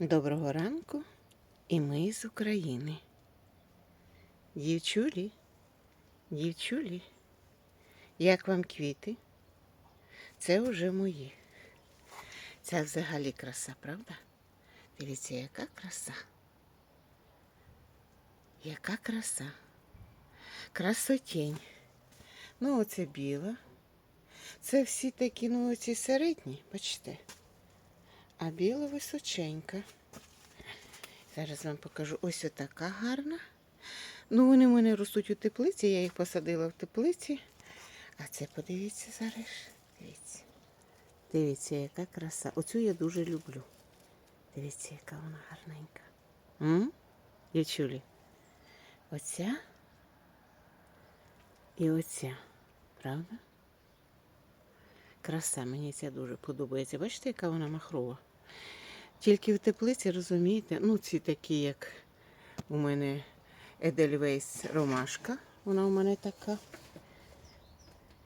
Доброго ранку, і ми з України. Дівчулі, дівчулі, як вам квіти? Це вже мої. Це взагалі краса, правда? Дивіться, яка краса. Яка краса. Красотень. Ну, оце біла. Це всі такі, ну, оці середні, бачите. А біла височенька. Зараз вам покажу. Ось отака гарна. Ну, вони в мене ростуть у теплиці, я їх посадила в теплиці. А це подивіться зараз. Дивіться. Дивіться, яка краса. Оцю я дуже люблю. Дивіться, яка вона гарненька. М? Дівчулі? Оця і оця. Правда? Краса, мені ця дуже подобається. Бачите, яка вона махрова? Тільки в теплиці, розумієте, ну ці такі, як у мене Едельвейс ромашка. Вона у мене така.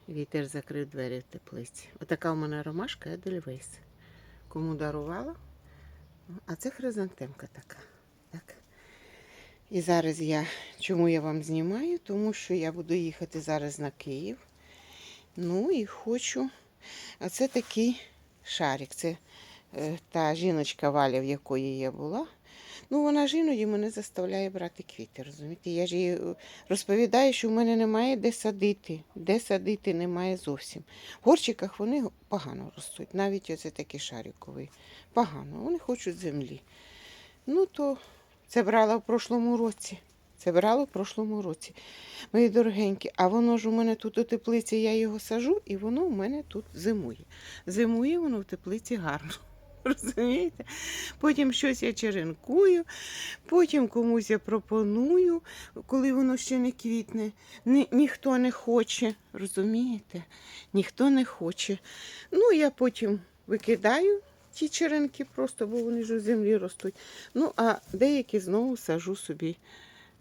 Вітер закрив двері в теплиці. Отака у мене ромашка Едельвейс. Кому дарувала? А це хризантемка така. Так. І зараз я, чому я вам знімаю? Тому що я буду їхати зараз на Київ. Ну і хочу. А це такий шарик. Це та жіночка Валя, в якої я була. Ну, вона ж іноді мене заставляє брати квіти, розумієте? Я ж їй е, розповідаю, що в мене немає де садити. Де садити немає зовсім. В горчиках вони погано ростуть. Навіть оце такий шариковий. Погано. Вони хочуть землі. Ну, то це брала в прошлому році. Це брала в прошлому році. Мої дорогенькі, а воно ж у мене тут у теплиці, я його сажу, і воно у мене тут зимує. Зимує воно в теплиці гарно. Розумієте? Потім щось я черенкую, потім комусь я пропоную, коли воно ще не квітне. Ні, ніхто не хоче, розумієте? Ніхто не хоче. Ну, я потім викидаю ті черенки просто, бо вони ж у землі ростуть. Ну, а деякі знову сажу собі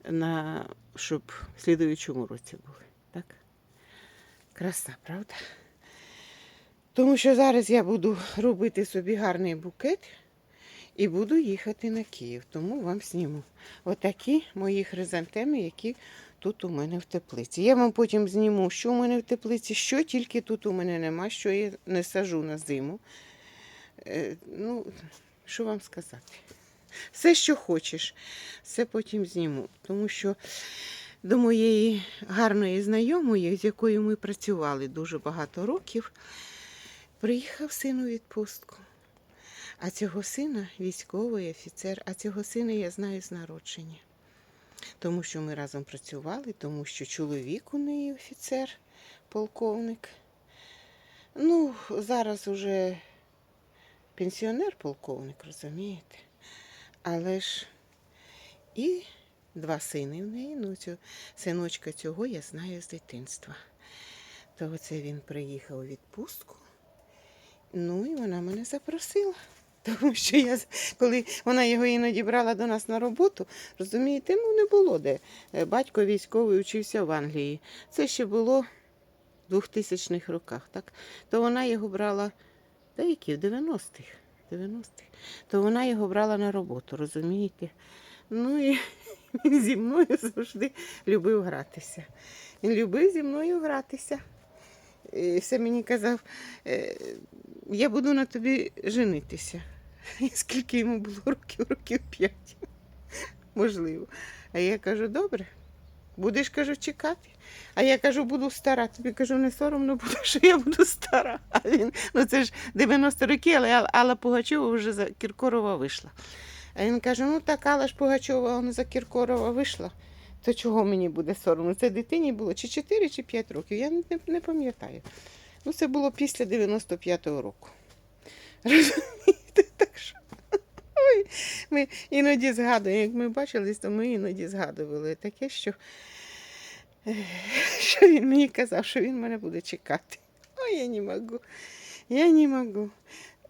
на щоб в слідуючому році були. Так? Краса, правда? Тому що зараз я буду робити собі гарний букет і буду їхати на Київ. Тому вам зніму. Отакі мої хризантеми, які тут у мене в теплиці. Я вам потім зніму, що у мене в теплиці, що тільки тут у мене нема, що я не сажу на зиму. Е, ну, що вам сказати? Все, що хочеш, все потім зніму. Тому що до моєї гарної знайомої, з якою ми працювали дуже багато років, приїхав син у відпустку. А цього сина військовий офіцер, а цього сина я знаю з народження. Тому що ми разом працювали, тому що чоловік у неї офіцер, полковник. Ну, зараз уже пенсіонер полковник, розумієте? Але ж і два сини в неї. Ну, цю, синочка цього я знаю з дитинства. То оце він приїхав у відпустку. Ну і вона мене запросила. Тому що я, коли вона його іноді брала до нас на роботу, розумієте, ну не було де. Е, Батько військовий учився в Англії. Це ще було в 2000-х роках, так? То вона його брала, та які, в 90-х. 90-х. То вона його брала на роботу, розумієте? Ну і він зі мною завжди любив гратися. Він любив зі мною гратися. І все мені казав, «Е, я буду на тобі женитися. І Скільки йому було років, років п'ять, можливо. А я кажу, добре, будеш кажу, чекати. А я кажу, буду стара. Тобі кажу, не соромно буде, що я буду стара. А він, ну це ж 90 років, але Алла- Пугачова вже за Кіркорова вийшла. А він каже: ну так, Алла ж Пугачова вона за Кіркорова вийшла. То чого мені буде соромно? Це дитині було чи 4, чи 5 років. Я не, не пам'ятаю. Ну, це було після 95-го року. Розумієте, так що. Ой, ми іноді згадуємо, як ми бачились, то ми іноді згадували таке, що, що він мені казав, що він мене буде чекати. Ой, я не можу. Я не можу.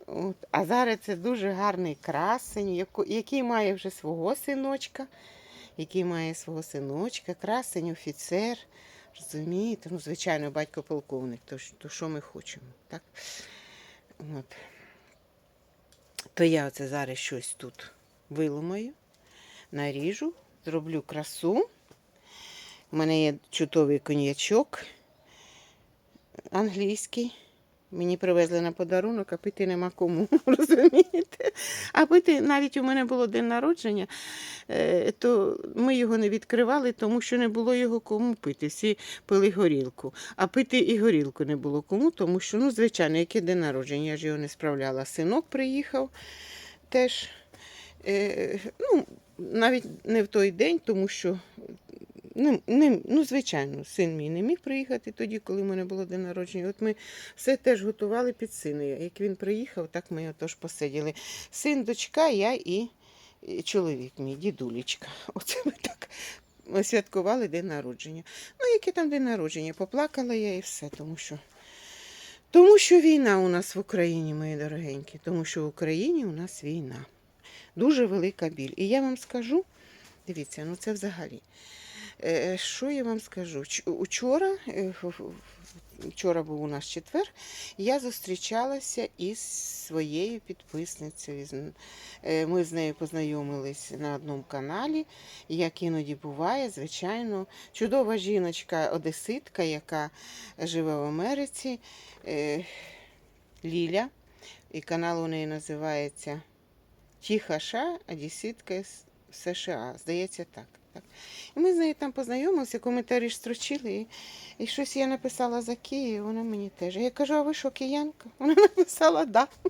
От. А зараз це дуже гарний красень, який має вже свого синочка, який має свого синочка, красень, офіцер. Розумієте? Ну, звичайно, батько полковник, то, то що ми хочемо, так? От. То я оце зараз щось тут виломаю, наріжу, зроблю красу. У мене є чудовий коньячок англійський. Мені привезли на подарунок, а пити нема кому, розумієте? А пити навіть у мене було день народження, е, то ми його не відкривали, тому що не було його кому пити. Всі пили горілку. А пити і горілку не було кому, тому що, ну, звичайно, яке день народження, я ж його не справляла. Синок приїхав теж. Е, ну, навіть не в той день, тому що не, не, ну, звичайно, син мій не міг приїхати тоді, коли в мене було день народження. От ми все теж готували під сина. Як він приїхав, так ми отож посиділи. Син, дочка, я і, чоловік мій, дідулечка. Оце ми так святкували день народження. Ну, який там день народження? Поплакала я і все, тому що. Тому що війна у нас в Україні, мої дорогенькі, тому що в Україні у нас війна. Дуже велика біль. І я вам скажу, дивіться, ну це взагалі. Е, Що я вам скажу? Учора, е, вчора був у нас четвер, я зустрічалася із своєю підписницею. Е, Ми з нею познайомились на одному каналі. Як іноді буває, звичайно, чудова жіночка, одеситка, яка живе в Америці, е, Ліля. І канал у неї називається Тиха Ша, Одеситка з США. Здається, так. І ми з нею там познайомилися, коментарі ж строчили, і, щось я написала за Київ, вона мені теж. Я кажу, а ви що, киянка? Вона написала да.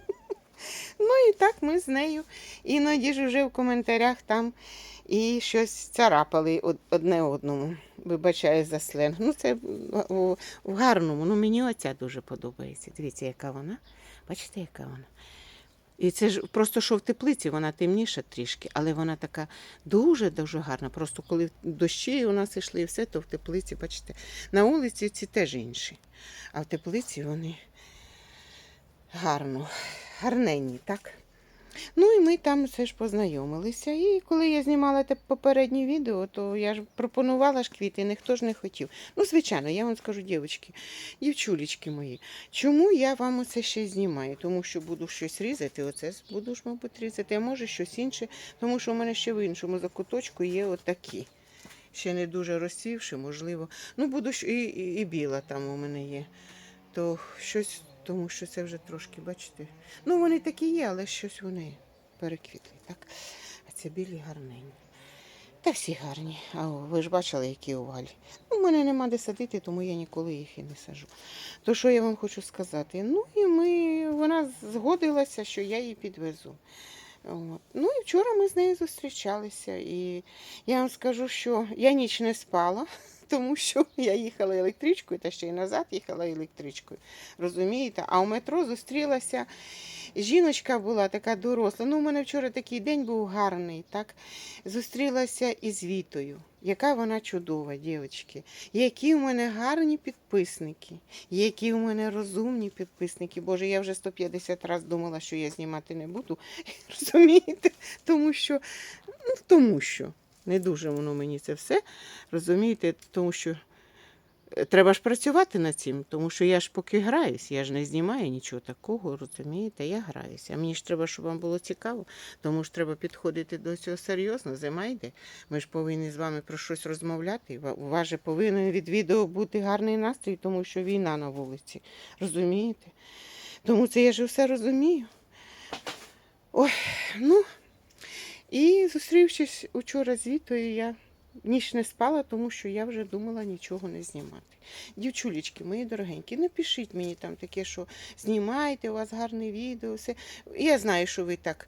Ну і так ми з нею іноді ж вже в коментарях там і щось царапали одне одному. Вибачаю за сленг. Ну, це в гарному. Ну, мені оця дуже подобається. Дивіться, яка вона. Бачите, яка вона? І це ж просто що в теплиці, вона темніша трішки, але вона така дуже-дуже гарна. Просто коли дощі у нас йшли і все, то в теплиці, бачите, на вулиці ці теж інші. А в теплиці вони гарно, гарненні, так? Ну і ми там все ж познайомилися. І коли я знімала те попереднє відео, то я ж пропонувала ж квіти, ніхто ж не хотів. Ну, звичайно, я вам скажу, дівчатки, дівчулечки мої, чому я вам оце ще знімаю? Тому що буду щось різати, оце буду ж, мабуть, різати, а може щось інше, тому що у мене ще в іншому закуточку є отакі. Ще не дуже розсівши, можливо. Ну, буду і, і, і біла там у мене є. То щось, тому що це вже трошки, бачите. Ну, вони такі є, але щось вони переквітли, так? А це білі гарненькі. Та всі гарні. А ви ж бачили, які у. Ну, в мене нема де садити, тому я ніколи їх і не сажу. То що я вам хочу сказати? Ну і ми, вона згодилася, що я її підвезу. От. Ну і вчора ми з нею зустрічалися. І я вам скажу, що я ніч не спала, тому що я їхала електричкою, та ще й назад їхала електричкою. Розумієте? А у метро зустрілася. Жіночка була така доросла. Ну, у мене вчора такий день був гарний, так? Зустрілася із Вітою. Яка вона чудова, дівчатки. Які у мене гарні підписники, які у мене розумні підписники. Боже, я вже 150 разів думала, що я знімати не буду. Розумієте? Тому що, ну, тому що не дуже воно мені це все. Розумієте, тому що е, треба ж працювати над цим, тому що я ж поки граюсь, я ж не знімаю нічого такого, розумієте, я граюся. А мені ж треба, щоб вам було цікаво, тому ж треба підходити до цього серйозно, зима йде. Ми ж повинні з вами про щось розмовляти. У вас же повинен від відео бути гарний настрій, тому що війна на вулиці. Розумієте? Тому це я ж все розумію. Ой, ну. І зустрівшись учора з Вітою, я ніч не спала, тому що я вже думала нічого не знімати. Дівчулечки, мої дорогенькі, не пишіть мені там таке, що знімайте, у вас гарне відео. Все. Я знаю, що ви так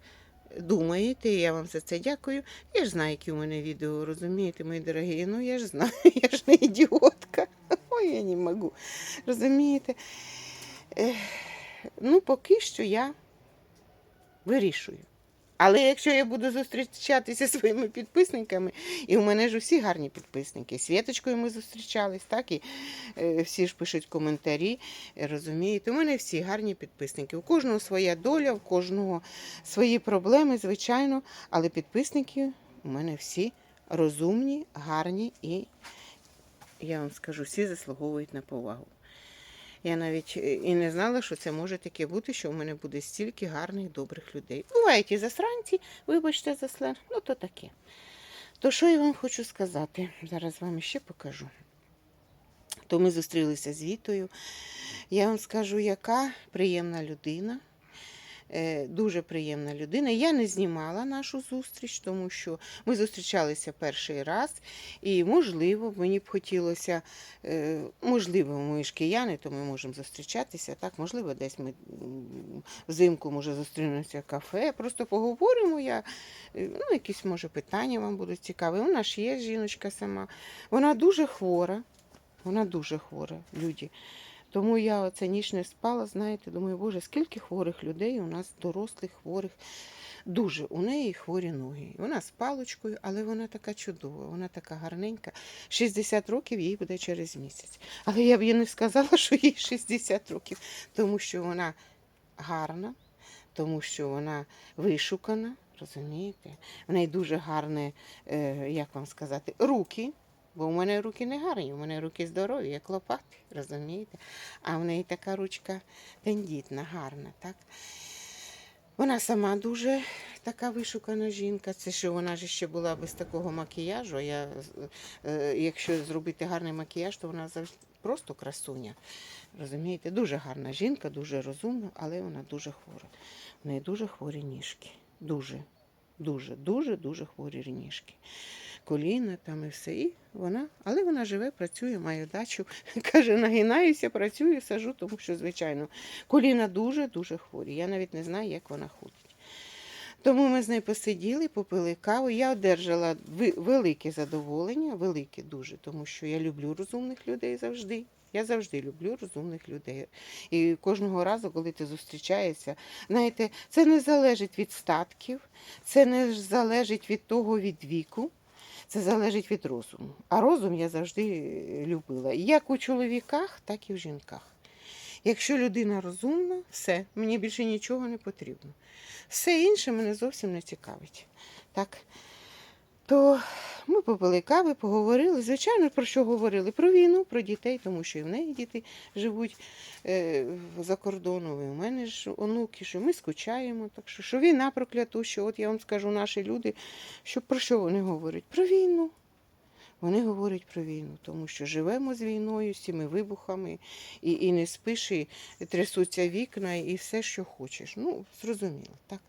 думаєте, я вам за це дякую. Я ж знаю, які у мене відео, розумієте, мої дорогі. Ну я ж знаю, я ж не ідіотка. Ой, я не можу. Розумієте? Ну, поки що я вирішую. Але якщо я буду зустрічатися зі своїми підписниками, і у мене ж усі гарні підписники. Світочкою ми зустрічались, так і е, всі ж пишуть коментарі, розумієте. У мене всі гарні підписники. У кожного своя доля, у кожного свої проблеми, звичайно. Але підписники у мене всі розумні, гарні і, я вам скажу, всі заслуговують на повагу. Я навіть е, і не знала, що це може таке бути, що в мене буде стільки гарних, добрих людей. Бувають і засранці, вибачте за сленг, ну то таке. То що я вам хочу сказати? Зараз вам ще покажу. То ми зустрілися з Вітою. Я вам скажу, яка приємна людина. Е, Дуже приємна людина. Я не знімала нашу зустріч, тому що ми зустрічалися перший раз, і можливо, мені б хотілося, е, можливо, ми ж кияни, то ми можемо зустрічатися. Так, можливо, десь ми взимку може зустрінемося в кафе, просто поговоримо. Я, е, ну, якісь може питання вам будуть цікаві. Вона ж є жіночка сама. Вона дуже хвора. Вона дуже хвора, люди. Тому я оце ніч не спала, знаєте, думаю, боже, скільки хворих людей у нас, дорослих, хворих. Дуже у неї хворі ноги. Вона з паличкою, але вона така чудова, вона така гарненька. 60 років їй буде через місяць. Але я б їй не сказала, що їй 60 років, тому що вона гарна, тому що вона вишукана, розумієте? В неї дуже гарні, е, як вам сказати, руки. Бо у мене руки не гарні, у мене руки здорові, як лопати, розумієте? А в неї така ручка тендітна, гарна, так? Вона сама дуже така вишукана жінка. Це що вона ж ще була без такого макіяжу. Я, е, якщо зробити гарний макіяж, то вона завжди просто красуня. Розумієте? Дуже гарна жінка, дуже розумна, але вона дуже хвора. В неї дуже хворі ніжки. Дуже, дуже, дуже, дуже хворі ніжки коліна там і все. І вона, але вона живе, працює, має дачу. Каже, нагинаюся, працюю, сажу, тому що, звичайно, коліна дуже-дуже хворі. Я навіть не знаю, як вона ходить. Тому ми з нею посиділи, попили каву. Я одержала велике задоволення, велике дуже, тому що я люблю розумних людей завжди. Я завжди люблю розумних людей. І кожного разу, коли ти зустрічаєшся, знаєте, це не залежить від статків, це не залежить від того від віку. Це залежить від розуму. А розум я завжди е, любила. Як у чоловіках, так і в жінках. Якщо людина розумна, все, мені більше нічого не потрібно. Все інше мене зовсім не цікавить. Так? То ми попили кави, поговорили. Звичайно, про що говорили? Про війну, про дітей, тому що і в неї діти живуть е, за кордоном, і у мене ж онуки, що ми скучаємо. Так що, що війна проклятуща, от я вам скажу, наші люди, що про що вони говорять? Про війну. Вони говорять про війну, тому що живемо з війною, з цими вибухами, і, і не спиш, і трясуться вікна, і все, що хочеш. Ну, зрозуміло, так.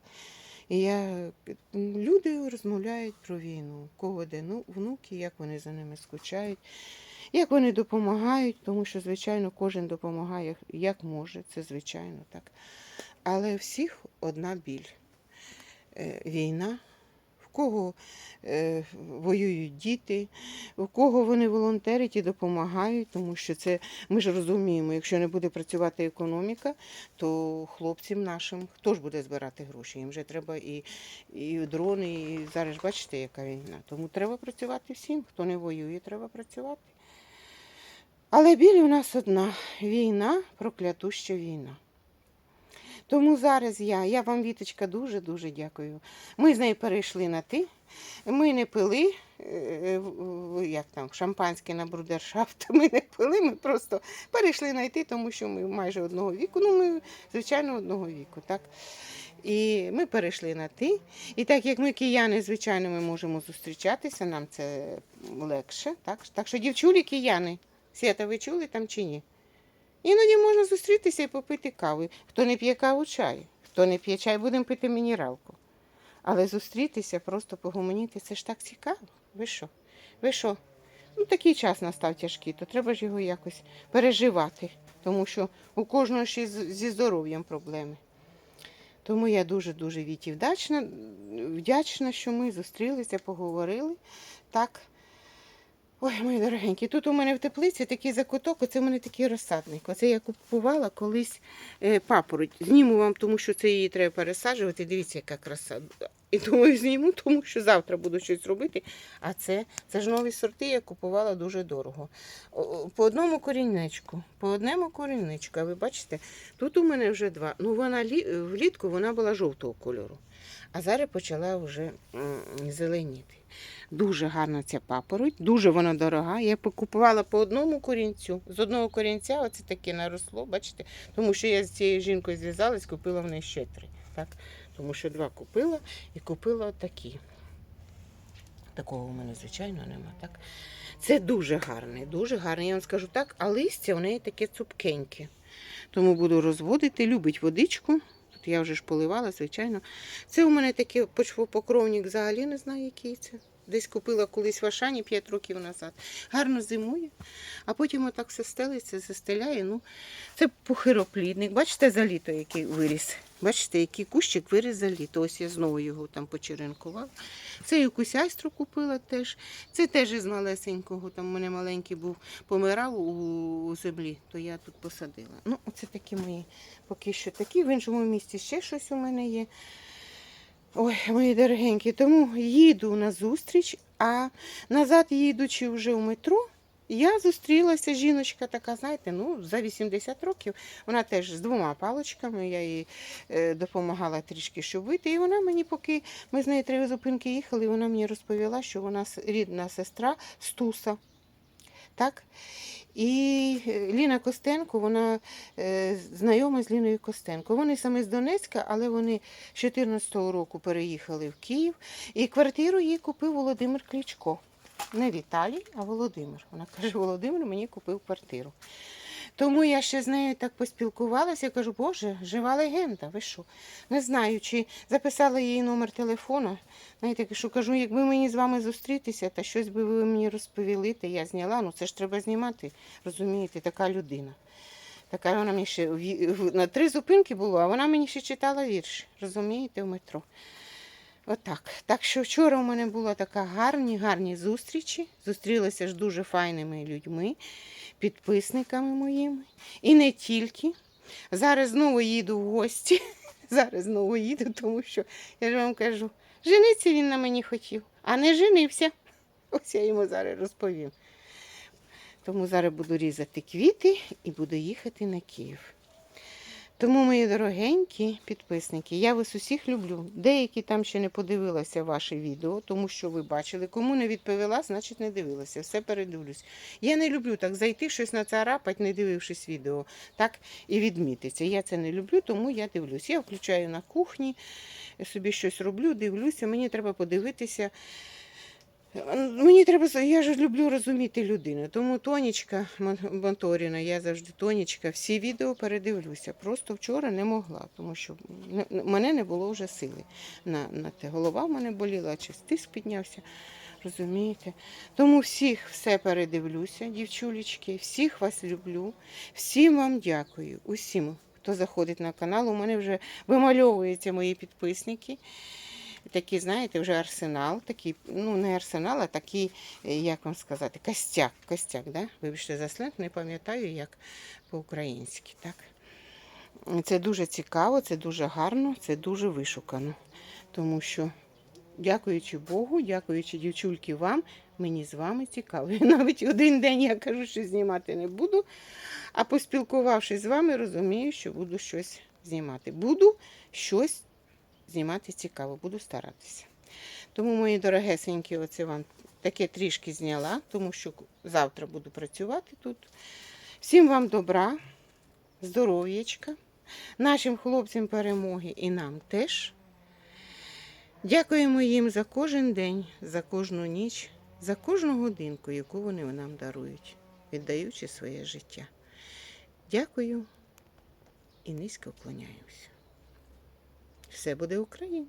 І я, люди розмовляють про війну, кого де ну, внуки, як вони за ними скучають, як вони допомагають, тому що, звичайно, кожен допомагає як може, це звичайно так. Але всіх одна біль. Е, Війна, кого е, воюють діти, в кого вони волонтерять і допомагають, тому що це ми ж розуміємо, якщо не буде працювати економіка, то хлопцям нашим хто ж буде збирати гроші? Їм вже треба і, і дрони, і зараз бачите, яка війна. Тому треба працювати всім. Хто не воює, треба працювати. Але біль у нас одна війна, проклятуща війна. Тому зараз я, я вам, Віточка, дуже-дуже дякую. Ми з нею перейшли на ти. Ми не пили, е, в- як там, шампанське на брудершафт. Ми не пили, ми просто перейшли на ти, тому що ми майже одного віку. Ну, ми, звичайно, одного віку, так? І ми перейшли на ти. І так як ми кияни, звичайно, ми можемо зустрічатися, нам це легше. Так, так що, дівчулі кияни, Свята, ви чули там чи ні? Іноді можна зустрітися і попити кави. Хто не п'є каву, чай. Хто не п'є чай, будемо пити мінералку. Але зустрітися, просто погомоніти, це ж так цікаво. Ви що? Ви що? Ну, такий час настав тяжкий, то треба ж його якось переживати, тому що у кожного ще зі здоров'ям проблеми. Тому я дуже-дуже Віті вдячна, вдячна, що ми зустрілися, поговорили. Так. Ой, мої дорогенькі, тут у мене в теплиці такий закуток, оце у мене такий розсадник. Оце я купувала колись е, папороть. Зніму вам, тому що це її треба пересаджувати. Дивіться, яка краса. І думаю, зніму, тому що завтра буду щось робити. А це, це ж нові сорти, я купувала дуже дорого. По одному корінничку, по одному корінничку. А ви бачите, тут у мене вже два. Ну, вона влітку вона була жовтого кольору, а зараз почала вже зеленіти. Дуже гарна ця папороть, дуже вона дорога. Я покупувала по одному корінцю. З одного корінця оце таке наросло, бачите? Тому що я з цією жінкою зв'язалась, купила в неї ще три. Так? Тому що два купила і купила такі. Такого у мене, звичайно, нема. Так? Це дуже гарний, дуже гарний. Я вам скажу так, а листя у неї таке цупкеньке. Тому буду розводити, любить водичку. Тут я вже ж поливала, звичайно. Це у мене таке почвопокровник взагалі не знаю, який це. Десь купила колись в Ашані 5 років назад. Гарно зимує, а потім отак все стелиться, застеляє. Ну, це похироплідник. Бачите, за літо який виріс. Бачите, який кущик виріс за літо. Ось я знову його там почеренкувала. Це якусь айстру купила теж. Це теж із малесенького. Там у мене маленький був, помирав у, землі, то я тут посадила. Ну, оце такі мої поки що такі. В іншому місці ще щось у мене є. Ой, мої дорогенькі, тому їду на зустріч, а назад їдучи вже в метро, я зустрілася, жіночка така, знаєте, ну, за 80 років. Вона теж з двома паличками, я їй е, допомагала трішки, щоб вийти. І вона мені, поки ми з нею три зупинки їхали, вона мені розповіла, що вона рідна сестра Стуса. Так? І е, Ліна Костенко, вона е, знайома з Ліною Костенко. Вони саме з Донецька, але вони з 14-го року переїхали в Київ. І квартиру їй купив Володимир Кличко. Не Віталій, а Володимир. Вона каже, Володимир мені купив квартиру. Тому я ще з нею так поспілкувалася. Я кажу, Боже, жива легенда, ви що? Не знаю, чи записала їй номер телефону. Знаєте, що кажу, якби мені з вами зустрітися, та щось би ви мені розповіли, та я зняла. Ну це ж треба знімати, розумієте, така людина. Така вона мені ще на три зупинки було, а вона мені ще читала вірш, розумієте, в метро. Отак. Так що вчора у мене була така гарні, гарні зустрічі. Зустрілася ж дуже файними людьми, підписниками моїми. І не тільки. Зараз знову їду в гості. Зараз знову їду, тому що я ж вам кажу, жениться він на мені хотів, а не женився. Ось я йому зараз розповім. Тому зараз буду різати квіти і буду їхати на Київ. Тому, мої дорогенькі підписники, я вас усіх люблю. Деякі там ще не подивилася ваше відео, тому що ви бачили. Кому не відповіла, значить не дивилася. Все передивлюсь. Я не люблю так зайти, щось нацарапати, не дивившись відео, так і відмітиться. Я це не люблю, тому я дивлюсь. Я включаю на кухні, собі щось роблю, дивлюся. Мені треба подивитися. Мені треба, я ж люблю розуміти людину. Тому Тонічка Монторіна, я завжди Тонічка, всі відео передивлюся. Просто вчора не могла, тому що не- не- мене не було вже сили на, на те. Голова в мене боліла, чи тиск піднявся. Розумієте? Тому всіх все передивлюся, дівчулечки, всіх вас люблю, всім вам дякую, усім, хто заходить на канал. У мене вже вимальовуються мої підписники такий, знаєте, вже арсенал, такий, ну не арсенал, а такий, е, як вам сказати, костяк. Костяк, да? Вибачте за сленг, не пам'ятаю, як по-українськи. так? Це дуже цікаво, це дуже гарно, це дуже вишукано. Тому що, дякуючи Богу, дякуючи дівчульки вам, мені з вами цікаво. Навіть один день я кажу, що знімати не буду, а поспілкувавшись з вами, розумію, що буду щось знімати. Буду щось знімати цікаво, буду старатися. Тому, мої дорогесенькі, оце вам таке трішки зняла, тому що завтра буду працювати тут. Всім вам добра, здоров'ячка, нашим хлопцям перемоги і нам теж. Дякуємо їм за кожен день, за кожну ніч, за кожну годинку, яку вони нам дарують, віддаючи своє життя. Дякую і низько вклоняюся. Все буде Україна.